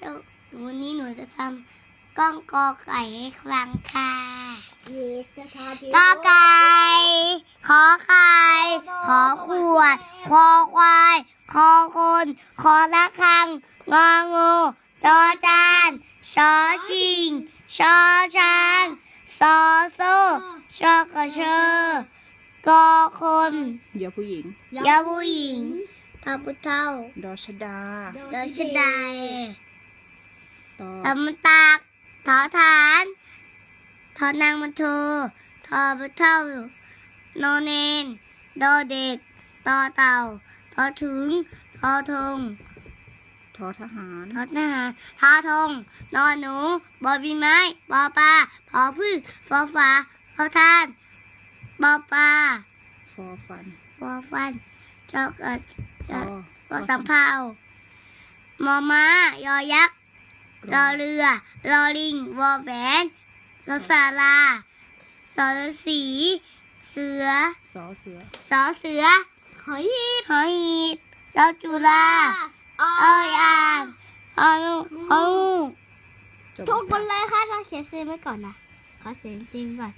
สวันนี้หนูจะทำกล้องกอไก่ให้ฟังค่ะกอไก่ขอไข่ขอขวดคอควายคอคนคอละคังงองูจอจานชอชิงชอช้างซอโซ่ชอกระเชอกอคนเยวผู้หญิงยาผู้หญิงทาพุเท่าดอชดาเดชดา ยต่อตำตากทอฐานทอนางมันเธอทอพุเท่านอเนนดอเด็กตอเต่าทอถึงทอทงทอทหารทอทหารทอทง นอนหนู บอใบีไม้บอปลาพอพึ่งฟอฟ้าพอทาน บอปลาฟอฟันฟอฟันจอกเอิดฟอวอสำเภามอม้ายอยักษ์ รอเรือ รอลิง วอแหวนรอสาราสอฤาษีเสือ สอเสือสอเสือ หอยหีบหอหีบสอจุฬาอเอ้ยอ่างฮอนูฮอนูจบทุกคนเลยค่ะต้องเขียนซีไว้ก่อนนะขอเสียงจริงก่อน